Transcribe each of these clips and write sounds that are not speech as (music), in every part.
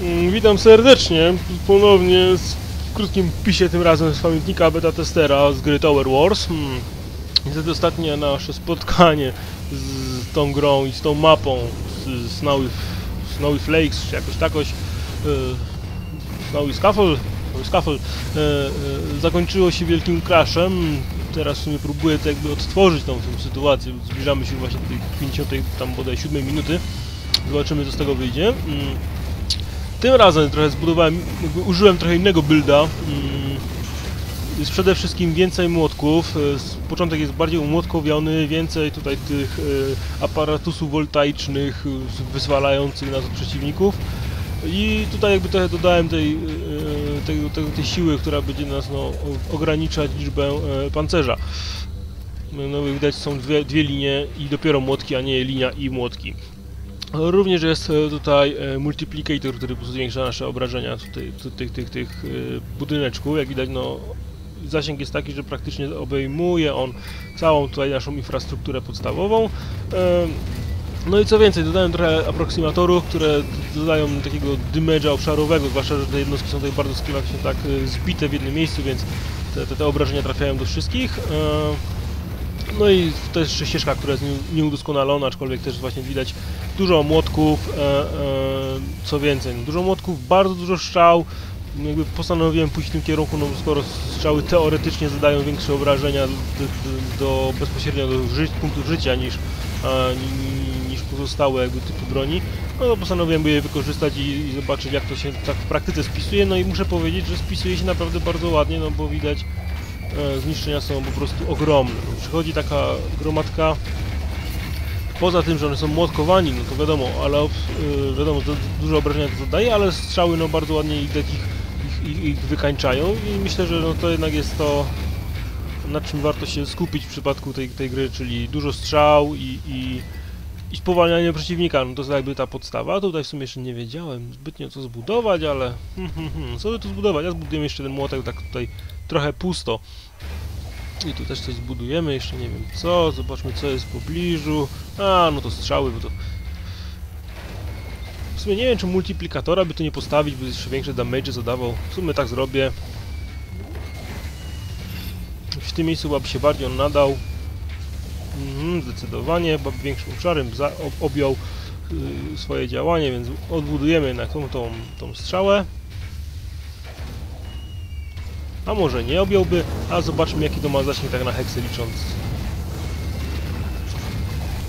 Mm, Witam serdecznie, ponownie z- krótkim pisie tym razem z pamiętnika beta testera z gry Tower Wars. Hmm. Niestety ostatnie nasze spotkanie z tą grą i z tą mapą z Snowy, Snowy Flakes, czy jakoś takoś e, Snowy Scuffle, Snowy Scuffle e, e, zakończyło się wielkim crashem. Teraz w sumie próbuję to jakby odtworzyć tą, tą sytuację. Zbliżamy się właśnie do tej 50, tam bodaj 7 minuty. Zobaczymy co z tego wyjdzie. Mm. Tym razem trochę zbudowałem, użyłem trochę innego builda. Mm, Jest przede wszystkim więcej młotków. e, Początek jest bardziej umłotkowiony, więcej tutaj tych e, aparatusów voltaicznych e, wyzwalających nas od przeciwników. I tutaj jakby trochę dodałem tej, tej, tej, tej siły, która będzie nas no, ograniczać liczbę pancerza. No jak widać są dwie, dwie linie i dopiero młotki, a nie linia i młotki. Również jest e, tutaj e, multiplicator, który zwiększa nasze obrażenia tutaj, tu- tych, tych, tych e, budyneczków. Jak widać, no, zasięg jest taki, że praktycznie obejmuje on całą tutaj naszą infrastrukturę podstawową. No i co więcej, dodałem trochę aproksimatorów, które dodają takiego damage'a obszarowego, zwłaszcza, że te jednostki są tutaj bardzo się tak zbite w jednym miejscu, więc te, te, te obrażenia trafiają do wszystkich. No i to jest jeszcze ścieżka, która jest nie- nieudoskonalona, aczkolwiek też właśnie widać dużo młotków, e, e, co więcej, no, dużo młotków, bardzo dużo strzał. Jakby postanowiłem pójść w tym kierunku, no skoro strzały teoretycznie zadają większe obrażenia do, do, bezpośrednio do ży punktów życia niż, niż pozostałe jakby typy broni, no to postanowiłem je wykorzystać i, i zobaczyć jak to się tak w praktyce spisuje, no i muszę powiedzieć, że spisuje się naprawdę bardzo ładnie, no bo widać zniszczenia są po prostu ogromne. Przychodzi taka gromadka, poza tym, że one są młotkowani, no to wiadomo, ale e, wiadomo, dużo obrażenia to zadaje, ale strzały no bardzo ładnie ich, ich, ich, wykańczają i myślę, że no, to jednak jest to, na czym warto się skupić w przypadku tej, tej gry, czyli dużo strzał i, i, i spowalnianie przeciwnika, no to jest jakby ta podstawa. Tutaj w sumie jeszcze nie wiedziałem zbytnio co zbudować, ale (laughs) co by tu zbudować? Ja zbuduję jeszcze ten młotek tak tutaj trochę pusto. I tu też coś zbudujemy, jeszcze nie wiem co, zobaczmy co jest w pobliżu. A, no to strzały, bo to... W sumie nie wiem, czy multiplikatora by tu nie postawić, by jeszcze większe damage zadawał. W sumie tak zrobię. W tym miejscu chyba by się bardziej on nadał. Mhm, zdecydowanie, bo większym obszarem za, ob, objął y, swoje działanie, więc odbudujemy jednak tą, tą, tą strzałę. A może nie objąłby, a zobaczmy jaki to ma zasięg tak na heksy licząc.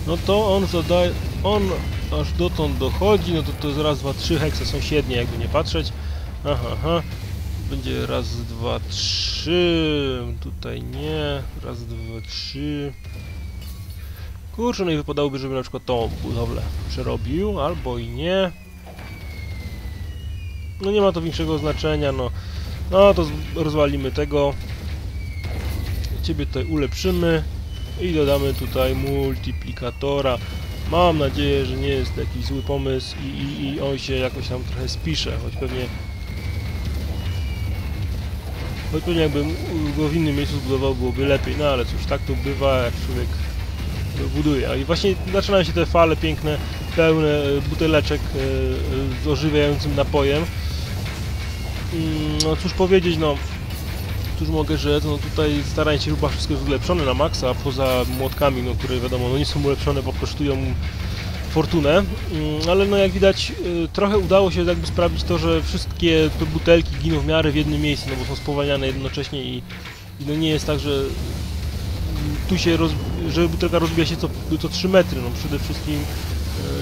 No to on zadaje, on aż dotąd dochodzi, no to to jest raz, dwa, trzy heksy sąsiednie, jakby nie patrzeć. Aha, aha. Będzie raz, dwa, trzy. Tutaj nie. Raz, dwa, trzy. Kurczę, no i wypadałoby, żeby na przykład tą budowlę przerobił, albo i nie. No nie ma to większego znaczenia, no. No to rozwalimy tego. Ciebie tutaj ulepszymy i dodamy tutaj multiplikatora. Mam nadzieję, że nie jest jakiś zły pomysł i, i, i on się jakoś tam trochę spisze, choć pewnie choć pewnie jakbym go w innym miejscu zbudował byłoby lepiej, no ale cóż, tak to bywa jak człowiek buduje. I właśnie zaczynają się te fale piękne, pełne buteleczek e, e, z ożywiającym napojem. Mm, No cóż powiedzieć, no. Cóż mogę rzec, no tutaj staranie się chyba wszystko jest ulepszone na maksa, poza młotkami, no które wiadomo, no nie są ulepszone, bo kosztują fortunę, Mm, ale no jak widać y, trochę udało się jakby sprawić to, że wszystkie te butelki giną w miarę w jednym miejscu, no bo są spowalniane jednocześnie i, i no nie jest tak, że mm, tu się, roz, że butelka rozbija się co, co 3 metry, no przede wszystkim,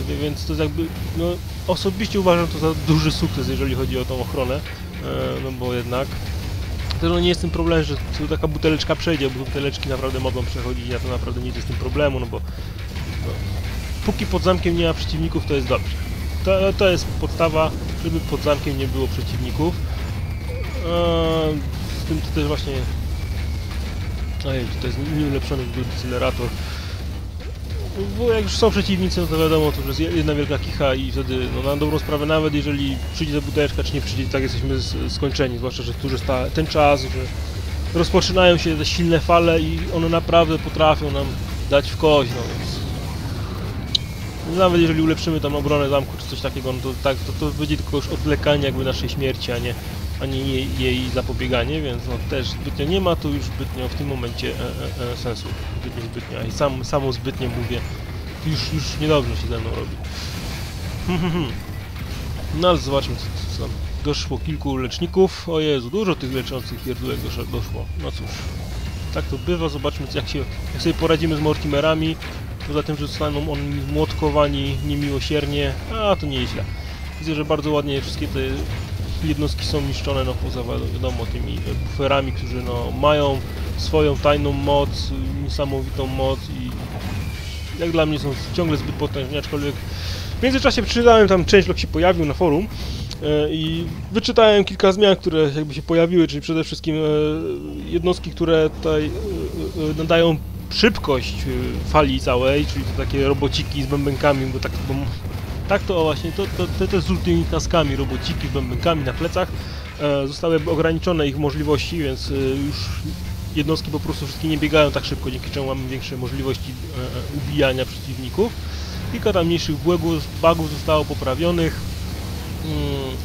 y, więc to jest jakby, no osobiście uważam to za duży sukces, jeżeli chodzi o tą ochronę, no bo jednak też no nie jest tym problem, że tu taka buteleczka przejdzie, bo buteleczki naprawdę mogą przechodzić, ja to naprawdę nie jest z tym problemu, no bo no, póki pod zamkiem nie ma przeciwników, to jest dobrze. To, to jest podstawa, żeby pod zamkiem nie było przeciwników. Eee, z tym to też właśnie... Ojej, to jest nieulepszony decelerator. Bo jak już są przeciwnicy, no to wiadomo, to jest jedna wielka kicha i wtedy, no na dobrą sprawę, nawet jeżeli przyjdzie ta buteleczka, czy nie przyjdzie, tak jesteśmy skończeni, zwłaszcza, że tu już ten czas, że rozpoczynają się te silne fale i one naprawdę potrafią nam dać w kość, no więc... Nawet jeżeli ulepszymy tam obronę zamku czy coś takiego, no to tak, to, to będzie tylko już odwlekanie jakby naszej śmierci, a nie, a nie jej, jej zapobieganie, więc no też zbytnio nie ma tu już zbytnio w tym momencie e, e, e, sensu. Zbytnio, zbytnio, i sam, samo zbytnio mówię, już, już niedobrze się ze mną robi. No ale zobaczmy co, co tam. Doszło kilku leczników. O Jezu, dużo tych leczących pierdółek dosz- doszło. No cóż. Tak to bywa, zobaczmy jak, się, jak sobie poradzimy z Mortimerami. Poza tym, że zostaną oni młotkowani niemiłosiernie, a to nieźle. Widzę, że bardzo ładnie wszystkie te jednostki są niszczone, no poza wi- wiadomo tymi e, buferami, którzy no mają swoją tajną moc, y, niesamowitą moc i jak dla mnie są ciągle zbyt potężni, aczkolwiek w międzyczasie przeczytałem tam część log się pojawił na forum e, i wyczytałem kilka zmian, które jakby się pojawiły, czyli przede wszystkim e, jednostki, które tutaj nadają szybkość fali całej, czyli to takie robociki z bębenkami, bo tak, bo, tak to właśnie, to, to, te, te z ultymi taskami, robociki z bębenkami na plecach, e, zostały ograniczone ich możliwości, więc e, już jednostki po prostu wszystkie nie biegają tak szybko, dzięki czemu mamy większe możliwości e, e, ubijania przeciwników. Kilka tam mniejszych błędów, bugów zostało poprawionych. Mm.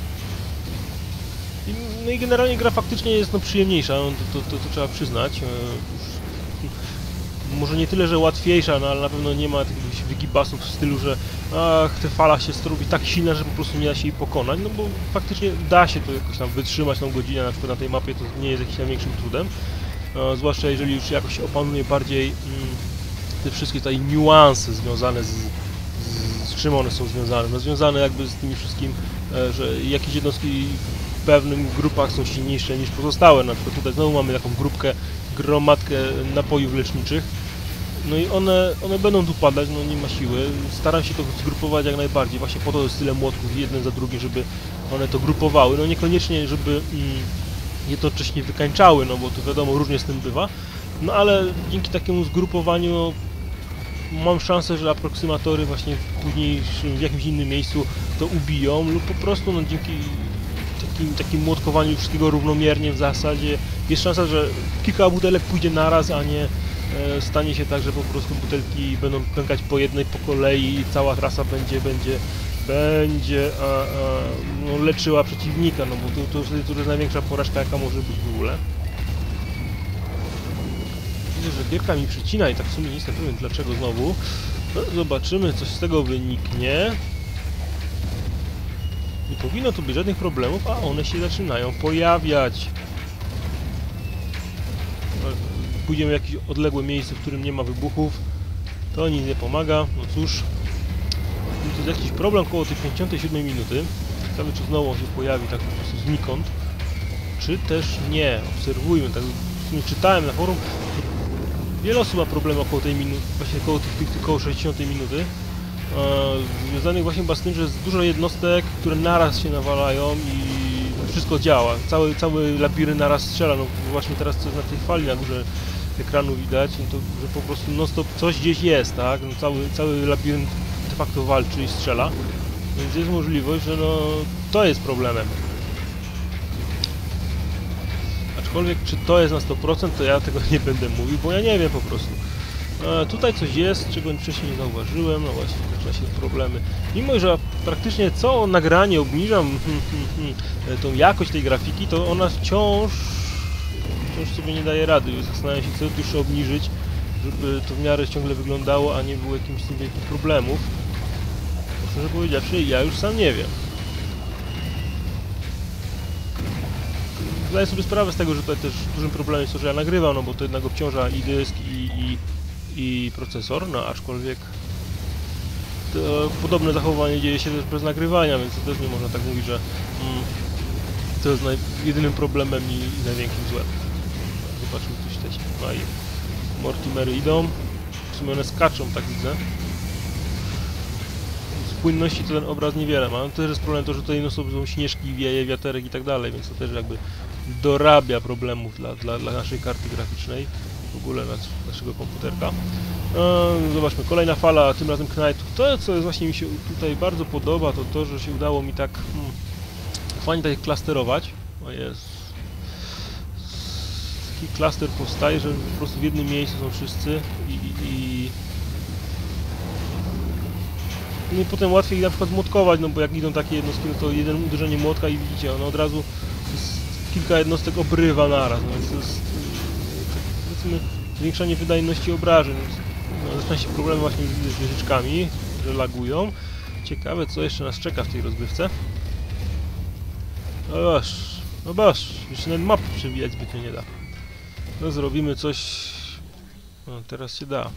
No i generalnie gra faktycznie jest no, przyjemniejsza, no, to, to, to, to trzeba przyznać. E, Może nie tyle, że łatwiejsza, no ale na pewno nie ma jakichś wygibasów w stylu, że ach, ta fala się robi tak silna, że po prostu nie da się jej pokonać, no bo faktycznie da się to jakoś tam wytrzymać tą godzinę, na przykład na tej mapie to nie jest jakimś największym trudem. E, zwłaszcza jeżeli już jakoś opanuje bardziej mm, te wszystkie tutaj niuanse związane z, z, z czym one są związane. No związane jakby z tymi wszystkim, e, że jakieś jednostki w pewnych grupach są silniejsze niż pozostałe. Na przykład tutaj znowu mamy taką grupkę, gromadkę napojów leczniczych. No i one, one będą tu padać, no nie ma siły. Staram się to zgrupować jak najbardziej. Właśnie po to jest tyle młotków jeden za drugim, żeby one to grupowały. No niekoniecznie, żeby mm, jednocześnie wykańczały, no bo to wiadomo, różnie z tym bywa. No ale dzięki takiemu zgrupowaniu mam szansę, że aproksymatory właśnie w późniejszym, w jakimś innym miejscu to ubiją lub po prostu no, dzięki takim, takim młotkowaniu wszystkiego równomiernie w zasadzie jest szansa, że kilka butelek pójdzie naraz, a nie stanie się tak, że po prostu butelki będą pękać po jednej po kolei i cała trasa będzie, będzie będzie a, a, no, leczyła przeciwnika, no bo to, to, to jest największa porażka jaka może być w ogóle. Widzę, że gierka mi przycina i tak w sumie nie jestem pewien dlaczego znowu. No, zobaczymy, coś z tego wyniknie. Nie powinno tu być żadnych problemów, a one się zaczynają pojawiać. No, Pójdziemy w jakieś odległe miejsce, w którym nie ma wybuchów. To nic nie pomaga. No cóż. Tu jest jakiś problem koło tej 57 minuty. Ciekawe, czy znowu się pojawi tak po prostu znikąd. Czy też nie. Obserwujmy. Tak w sumie czytałem na forum. Wiele osób ma problemy około tej minuty, właśnie koło tych, tych, tych koło 60 minuty. E, związanych właśnie z tym, że jest dużo jednostek, które naraz się nawalają i wszystko działa. Cały, cały labirynt naraz strzela. No właśnie teraz co na tej fali na górze ekranu widać, no to że po prostu non stop coś gdzieś jest, tak? No cały, cały labirynt de facto walczy i strzela. Więc jest możliwość, że no to jest problemem. Aczkolwiek czy to jest na 100%, to ja tego (laughs) nie będę mówił, bo ja nie wiem po prostu. E, tutaj coś jest, czego wcześniej nie zauważyłem, no właśnie, zaczyna się problemy. Mimo, że praktycznie co nagranie obniżam (laughs) e, tą jakość tej grafiki, to ona wciąż, wciąż sobie nie daje rady. Zastanawiam się, co tu jeszcze obniżyć, żeby to w miarę ciągle wyglądało, a nie było jakimś tym wielkich problemów. Szczerze powiedziawszy, ja już sam nie wiem. Zdaję sobie sprawę z tego, że tutaj też dużym problemem jest to, że ja nagrywam, no bo to jednak obciąża i dysk, i, i, i procesor, no aczkolwiek podobne zachowanie dzieje się też bez nagrywania, więc to też nie można tak mówić, że mm, to jest jedynym problemem i największym złem. Zobaczmy, coś tutaj się ma i Mortimery idą. W sumie one skaczą, tak widzę. Z płynności to ten obraz niewiele ma. No, też jest problem to, że tutaj no, są, śnieżki, wieje, wiaterek i tak dalej, więc to też jakby dorabia problemów dla, dla, dla naszej karty graficznej, w ogóle nas, naszego komputerka. E, zobaczmy, kolejna fala, tym razem Knight. To, co jest właśnie mi się tutaj bardzo podoba, to to, że się udało mi tak hmm, fajnie tak klasterować. O jest. Taki klaster powstaje, że po prostu w jednym miejscu są wszyscy i, i, i No i potem łatwiej na przykład młotkować, no bo jak idą takie jednostki, no to jeden uderzenie młotka i widzicie, ono od razu kilka jednostek obrywa naraz, no więc to jest powiedzmy zwiększanie wydajności obrażeń. No, zaczyna się problem właśnie z wieżyczkami, że lagują. Ciekawe co jeszcze nas czeka w tej rozgrywce. No boż, no jeszcze nawet map przewijać zbytnio nie da. No zrobimy coś... No teraz się da.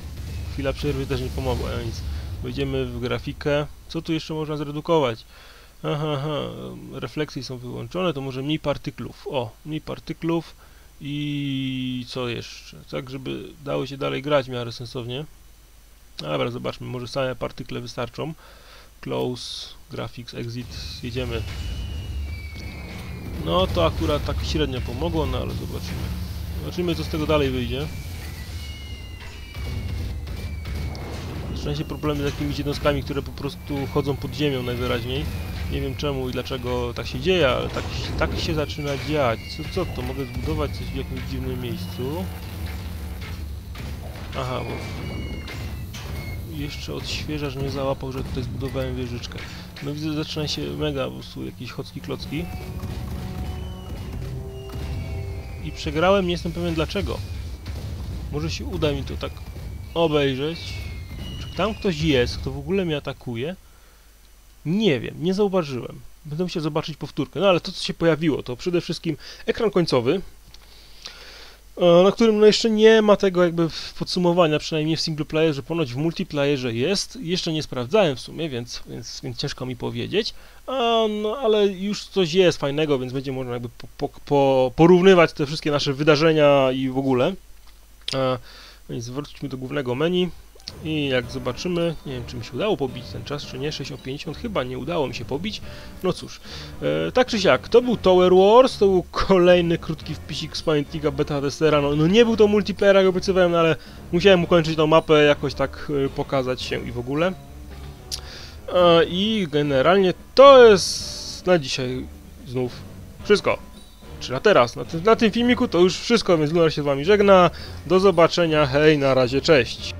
Chwila przerwy też nie pomogła, no nic. Wejdziemy w grafikę. Co tu jeszcze można zredukować? Aha, aha, refleksje są wyłączone, to może mniej partyklów. O, mniej partyklów i co jeszcze? Tak, żeby dało się dalej grać w miarę sensownie. Dobra, zobaczmy, może same partykle wystarczą. Close, graphics, exit, jedziemy. No to akurat tak średnio pomogło, no ale zobaczymy. Zobaczymy co z tego dalej wyjdzie. Zaczynają się problemy z jakimiś jednostkami, które po prostu chodzą pod ziemią najwyraźniej. Nie wiem czemu i dlaczego tak się dzieje, ale tak, tak się zaczyna dziać. Co, co to? Mogę zbudować coś w jakimś dziwnym miejscu. Aha, bo... Jeszcze odświeżacz mnie załapał, że tutaj zbudowałem wieżyczkę. No widzę, zaczyna się mega po prostu jakieś chocki klocki. I przegrałem, nie jestem pewien dlaczego. Może się uda mi to tak obejrzeć. Czy tam ktoś jest, kto w ogóle mnie atakuje? Nie wiem, nie zauważyłem. Będę musiał zobaczyć powtórkę. No ale to, co się pojawiło, to przede wszystkim ekran końcowy, na którym no jeszcze nie ma tego jakby podsumowania, przynajmniej w single playerze, ponoć w multiplayerze jest. Jeszcze nie sprawdzałem w sumie, więc, więc, więc ciężko mi powiedzieć. A, no ale już coś jest fajnego, więc będzie można jakby po, po, po, porównywać te wszystkie nasze wydarzenia i w ogóle. E, więc wróćmy do głównego menu. I jak zobaczymy, nie wiem czy mi się udało pobić ten czas, czy nie, 6 o 50, chyba nie udało mi się pobić. No cóż, e, tak czy siak, to był Tower Wars, to był kolejny krótki wpisik z pamiętnika beta testera, no, no nie był to multiplayer jak obiecywałem, no, ale musiałem ukończyć tą mapę, jakoś tak e, pokazać się i w ogóle. E, I generalnie to jest na dzisiaj znów wszystko. Czy na teraz, na, tym- na tym filmiku to już wszystko, więc Lunar się z wami żegna. Do zobaczenia, hej, na razie, cześć.